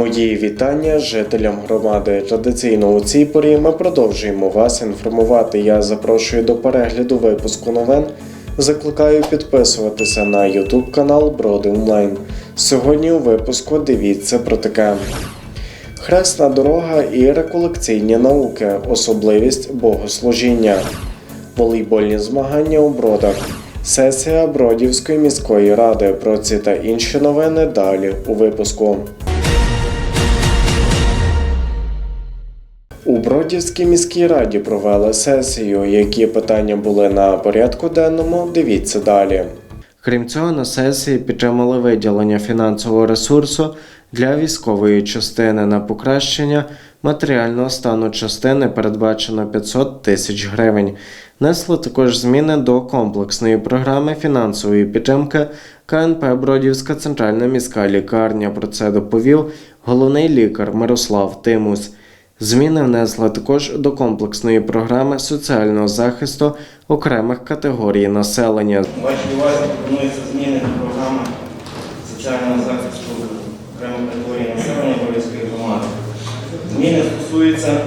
Мої вітання жителям громади. Традиційно у цій порі ми продовжуємо вас інформувати. Я запрошую до перегляду випуску новин. Закликаю підписуватися на YouTube канал Броди Онлайн. Сьогодні у випуску дивіться про таке. Хресна дорога і реколекційні науки, особливість богослужіння, волейбольні змагання у бродах, сесія Бродівської міської ради. Про ці та інші новини далі у випуску. У Бродівській міській раді провели сесію. Які питання були на порядку денному, дивіться далі. Крім цього, на сесії підтримали виділення фінансового ресурсу для військової частини на покращення матеріального стану частини передбачено 500 тисяч гривень. Несли також зміни до комплексної програми фінансової підтримки КНП Бродівська центральна міська лікарня. Про це доповів головний лікар Мирослав Тимус. Зміни внесли також до комплексної програми соціального захисту окремих категорій населення. Вашій увазі пропонуються зміни до програми соціального захисту окремих категорій населення Борівської громади. Зміни стосуються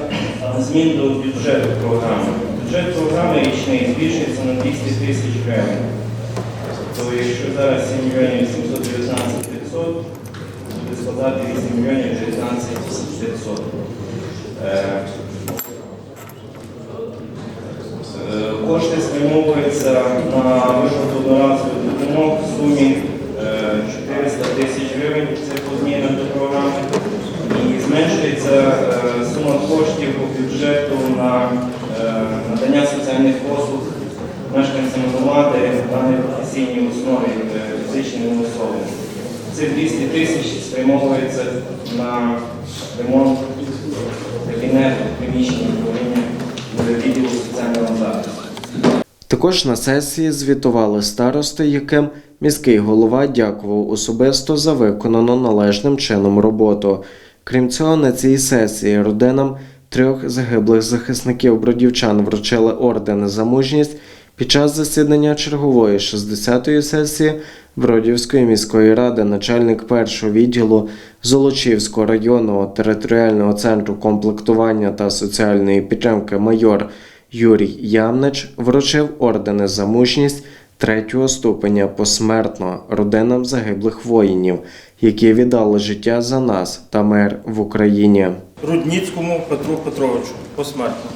змін до бюджету програми. Бюджет програми річний збільшується на 200 тисяч гривень. Тобто, якщо зараз 7 мільйонів 719 500, буде складати 8 мільйонів 19 500. Е, Е, Кошти спрямовуються на виплату одноразових допомог в сумі е, 400 тисяч гривень, це по змінам до програми. І зменшується е, сума коштів у бюджету на е, надання соціальних послуг мешканцям громади на непрофесійній основі е, фізичними особами. Цих 200 тисяч спрямовується на ремонт кабінету, приміщення управління відділу соціального захисту. Також на сесії звітували старости, яким міський голова дякував особисто за виконану належним чином роботу. Крім цього, на цій сесії родинам трьох загиблих захисників бродівчан вручили ордени за мужність під час засідання чергової 60-ї сесії Бродівської міської ради, начальник першого відділу Золочівського районного територіального центру комплектування та соціальної підтримки майор Юрій Ямнич вручив ордени за мужність третього ступеня посмертно родинам загиблих воїнів, які віддали життя за нас та мир в Україні. Рудніцькому Петру Петровичу посмертно.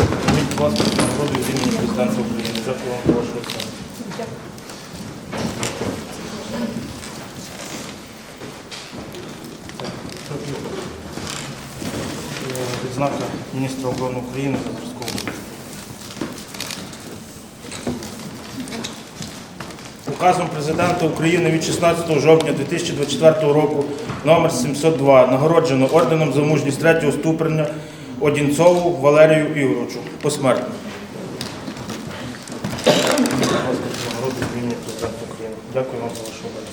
Візьміть, будь ласка, нагороду від імені президента України. Дякую вам за вашу оцінку. Е, Відзнака міністра оборони України за зразкову. Указом президента України від 16 жовтня 2024 року номер 702 нагороджено орденом за мужність третього ступеня Одінцову Валерію Ігоровичу посмертно. Нагороду від імені президента України. Дякую вам за вашу увагу.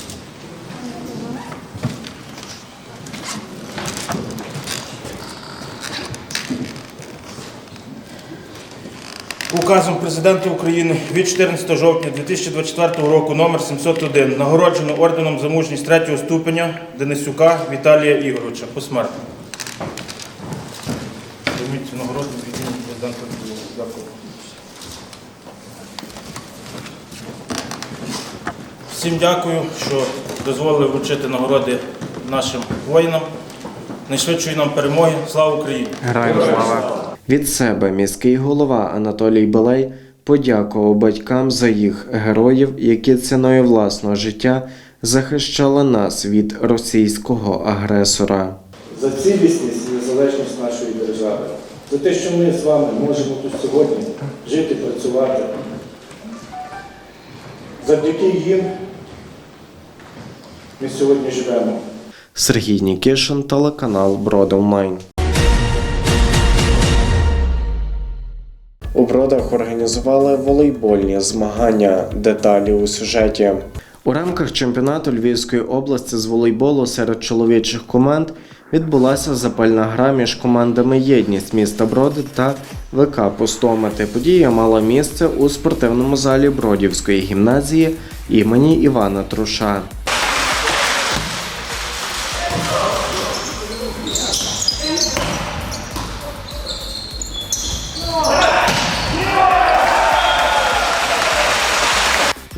Указом президента України від 14 жовтня 2024 року номер 701 нагороджено орденом за мужність третього ступеня Денисюка Віталія Ігоровича посмертно. Прийміть нагороду від імені президента України. Дякую. Всім дякую, що дозволили вручити нагороди нашим воїнам. Найшвидшої нам перемоги. Слава Україні! Героям слава! Від себе міський голова Анатолій Белей подякував батькам за їх героїв, які ціною власного життя захищали нас від російського агресора. за цілісність і незалежність нашої держави, за те, що ми з вами можемо тут сьогодні жити, працювати. Завдяки їм ми сьогодні живемо. Сергій Нікішин, телеканал Брод Онлайн. У бродах організували волейбольні змагання. Деталі у сюжеті. У рамках чемпіонату Львівської області з волейболу серед чоловічих команд відбулася запальна гра між командами Єдність міста Броди та ВК Пустомати. Подія мала місце у спортивному залі Бродівської гімназії імені Івана Труша.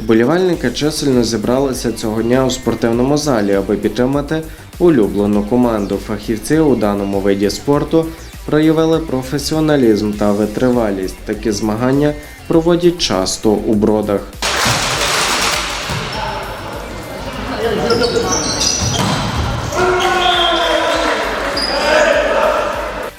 Вболівальники чисельно зібралися цього дня у спортивному залі, аби підтримати улюблену команду. Фахівці у даному виді спорту проявили професіоналізм та витривалість. Такі змагання проводять часто у бродах.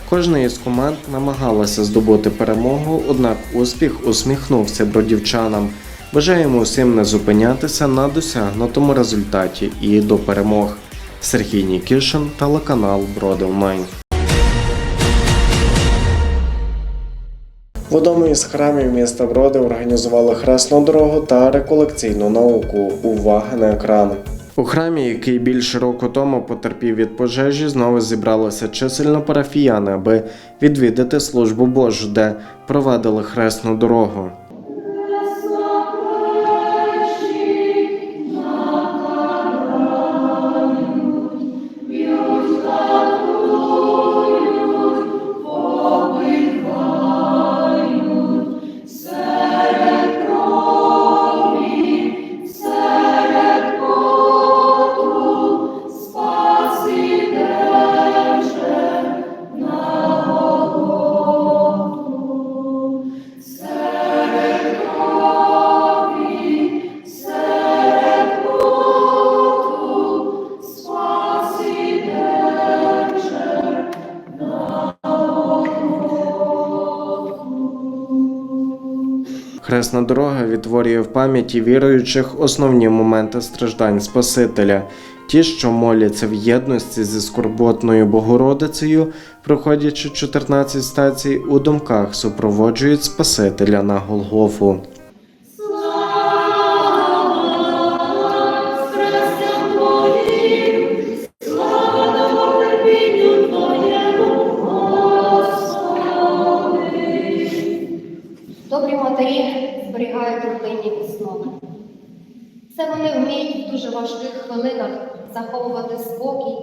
Кожна із команд намагалася здобути перемогу, однак успіх усміхнувся бродівчанам. Бажаємо усім не зупинятися на досягнутому результаті і до перемог. Сергій Нікішин, телеканал Бродилмайн. В одному із храмів міста Броди організували хресну дорогу та реколекційну науку. Увага на екран. У храмі, який більше року тому потерпів від пожежі, знову зібралися чисельно парафіяни, аби відвідати службу Божу, де провадили хресну дорогу. Хресна дорога відтворює в пам'яті віруючих основні моменти страждань Спасителя. Ті, що моляться в єдності зі скорботною Богородицею, проходячи 14 стацій у думках, супроводжують Спасителя на Голгофу. Дуже важких хвилинах заховувати спокій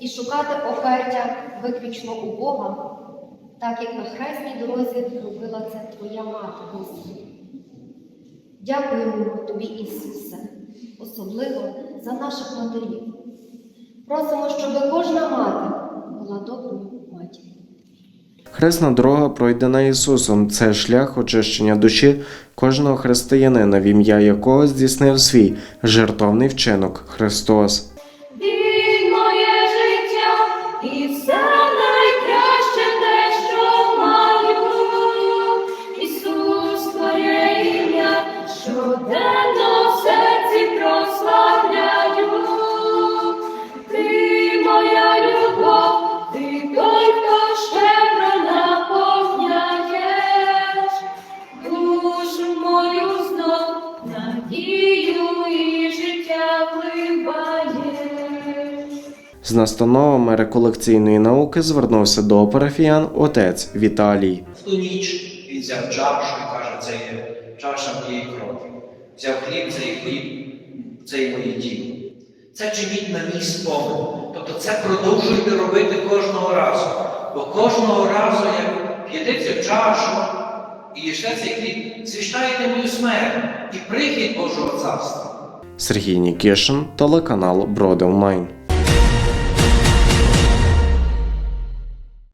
і шукати офертя виключно у Бога, так як на хресній дорозі робила це Твоя мати, Господи. Дякуємо Тобі, Ісусе, особливо за наших матерів. Просимо, щоб кожна мати була доброю. Хресна дорога пройдена Ісусом. Це шлях очищення душі кожного християнина, в ім'я якого здійснив свій жертовний вчинок Христос. Настановами реколекційної науки звернувся до парафіян отець Віталій. В ту ніч він взяв чашу і каже, це є чаша моєї крові. Взяв хліб, це є хліб, це є моє тіло. Це чиніть на мій спомин. Тобто це продовжуйте робити кожного разу. Бо кожного разу, як п'єте цю чашу і їсте цей хліб, звіщаєте мою смерть і прихід Божого царства. Сергій Нікішин, телеканал Бродилмайн.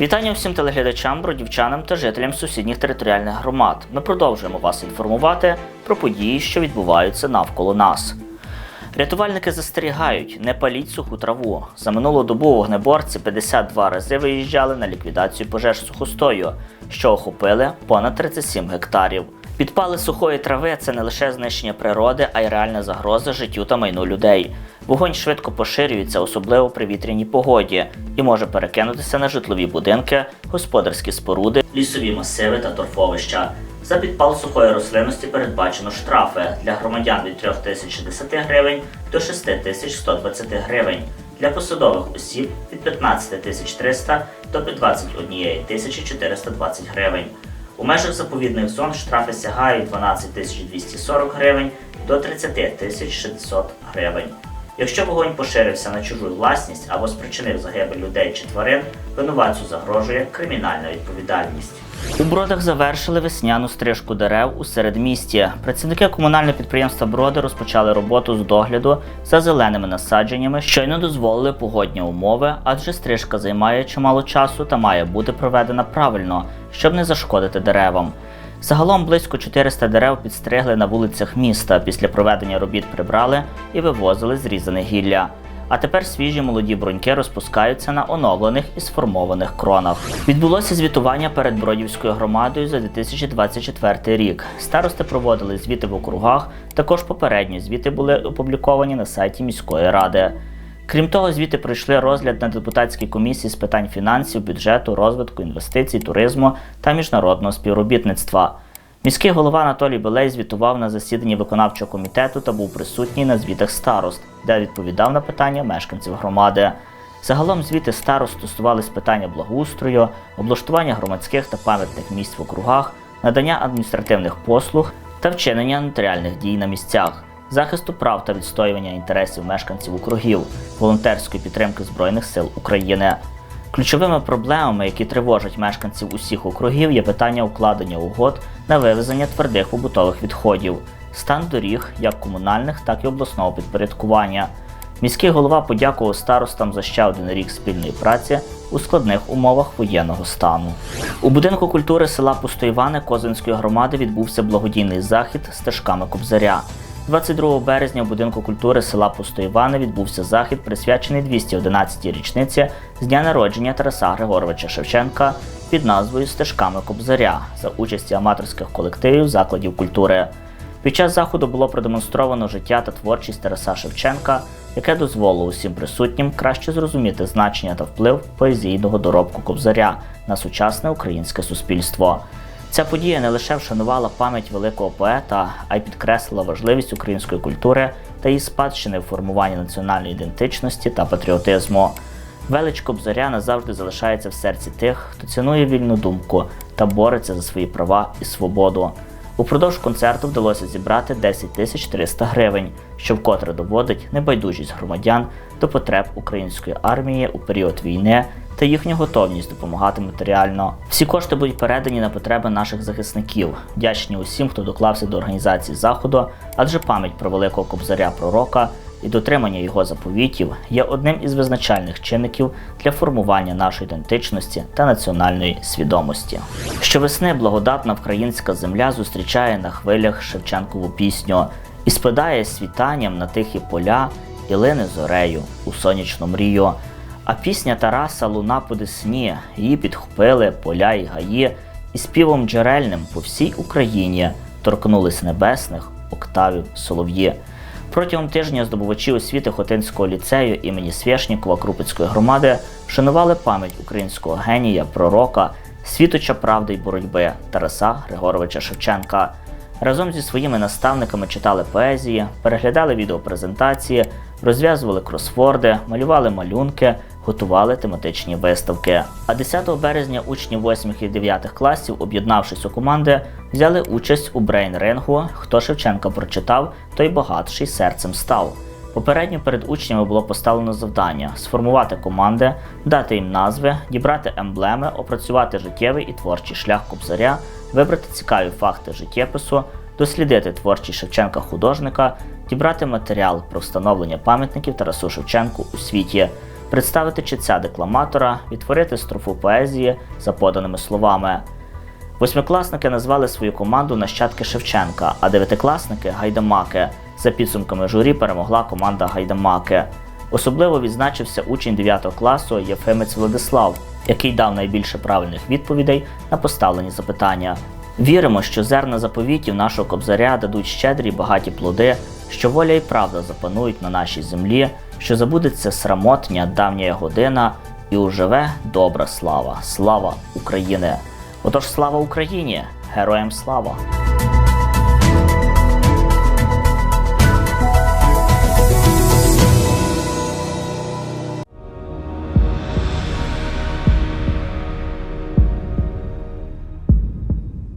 Вітання всім телеглядачам, бродівчанам та жителям сусідніх територіальних громад. Ми продовжуємо вас інформувати про події, що відбуваються навколо нас. Рятувальники застерігають, не паліть суху траву. За минулу добу вогнеборці 52 рази виїжджали на ліквідацію пожеж сухостою, що охопили понад 37 гектарів. Підпали сухої трави це не лише знищення природи, а й реальна загроза життю та майну людей. Вогонь швидко поширюється, особливо при вітряній погоді, і може перекинутися на житлові будинки, господарські споруди, лісові масиви та торфовища. За підпал сухої рослинності передбачено штрафи для громадян від 3010 гривень до 6120 гривень, для посадових осіб від 15300 до 21420 гривень. У межах заповідних зон штрафи сягають 12240 гривень до 30600 гривень. Якщо вогонь поширився на чужу власність або спричинив загибель людей чи тварин, винуватцю загрожує кримінальна відповідальність. У бродах завершили весняну стрижку дерев у середмісті. Працівники комунального підприємства Броди розпочали роботу з догляду за зеленими насадженнями, що й не дозволили погодні умови, адже стрижка займає чимало часу та має бути проведена правильно, щоб не зашкодити деревам. Загалом близько 400 дерев підстригли на вулицях міста. Після проведення робіт прибрали і вивозили зрізане гілля. А тепер свіжі молоді бруньки розпускаються на оновлених і сформованих кронах. Відбулося звітування перед Бродівською громадою за 2024 рік. Старости проводили звіти в округах. Також попередні звіти були опубліковані на сайті міської ради. Крім того, звіти пройшли розгляд на депутатській комісії з питань фінансів, бюджету, розвитку, інвестицій, туризму та міжнародного співробітництва. Міський голова Анатолій Белей звітував на засіданні виконавчого комітету та був присутній на звітах старост, де відповідав на питання мешканців громади. Загалом звіти старост стосувались питання благоустрою, облаштування громадських та пам'ятних місць в округах, надання адміністративних послуг та вчинення нотаріальних дій на місцях, захисту прав та відстоювання інтересів мешканців округів, волонтерської підтримки Збройних сил України. Ключовими проблемами, які тривожать мешканців усіх округів, є питання укладення угод на вивезення твердих побутових відходів, стан доріг як комунальних, так і обласного підпорядкування. Міський голова подякував старостам за ще один рік спільної праці у складних умовах воєнного стану. У будинку культури села Пустоївани Козинської громади відбувся благодійний захід стежками Кобзаря. 22 березня в будинку культури села Пустоївани відбувся захід, присвячений 211-й річниці з дня народження Тараса Григоровича Шевченка під назвою Стежками Кобзаря за участі аматорських колективів закладів культури. Під час заходу було продемонстровано життя та творчість Тараса Шевченка, яке дозволило усім присутнім краще зрозуміти значення та вплив поезійного доробку Кобзаря на сучасне українське суспільство. Ця подія не лише вшанувала пам'ять великого поета, а й підкреслила важливість української культури та її спадщини в формуванні національної ідентичності та патріотизму. Велич Кобзаря назавжди залишається в серці тих, хто цінує вільну думку та бореться за свої права і свободу. Упродовж концерту вдалося зібрати 10 тисяч 300 гривень, що вкотре доводить небайдужість громадян до потреб української армії у період війни та їхню готовність допомагати матеріально. Всі кошти будуть передані на потреби наших захисників. Вдячні усім, хто доклався до організації заходу, адже пам'ять про великого кобзаря пророка і дотримання його заповітів є одним із визначальних чинників для формування нашої ідентичності та національної свідомості. Щовесни благодатна українська земля зустрічає на хвилях Шевченкову пісню і спадає світанням на тихі поля і лине зорею у сонячну мрію. А пісня Тараса луна по десні, її підхопили поля і гаї, і співом джерельним по всій Україні торкнулись небесних октавів солов'ї. Протягом тижня здобувачі освіти Хотинського ліцею імені Свєшнікова Крупицької громади вшанували пам'ять українського генія, пророка, світоча правди й боротьби Тараса Григоровича Шевченка. Разом зі своїми наставниками читали поезії, переглядали відеопрезентації, розв'язували кросворди, малювали малюнки, готували тематичні виставки. А 10 березня учні 8 і 9 класів, об'єднавшись у команди, взяли участь у брейн-рингу Хто Шевченка прочитав, той багатший серцем став. Попередньо перед учнями було поставлено завдання сформувати команди, дати їм назви, дібрати емблеми, опрацювати життєвий і творчий шлях кобзаря, вибрати цікаві факти життєпису, дослідити творчість Шевченка художника, дібрати матеріал про встановлення пам'ятників Тарасу Шевченку у світі. Представити читця декламатора, відтворити строфу поезії за поданими словами. Восьмикласники назвали свою команду нащадки Шевченка, а дев'ятикласники гайдамаки. За підсумками журі перемогла команда Гайдамаки. Особливо відзначився учень 9 класу Єфимець Владислав, який дав найбільше правильних відповідей на поставлені запитання. Віримо, що зерна заповітів нашого кобзаря дадуть щедрі й багаті плоди, що воля і правда запанують на нашій землі, що забудеться срамотня давня година, і уживе добра слава. Слава України! Отож, слава Україні! Героям слава!